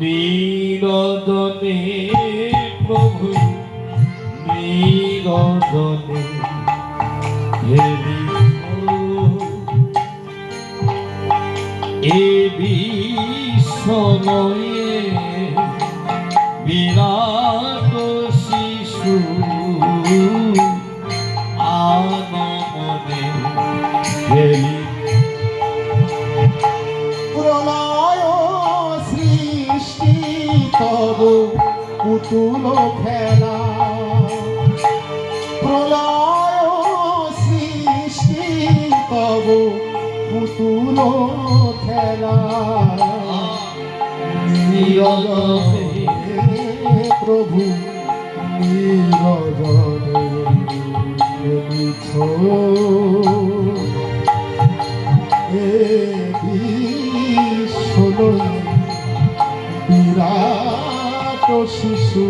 নিরদনে প্রভু নিরদনে হেরি এ বিশ্বময়ে বিরাট শিশু আনমনে হেরি তব পুতুল খেলা। প্রলয় সৃষ্টি তব পুতুল খেলা। প্রভু নিরজনে এ বিরাট শিশু।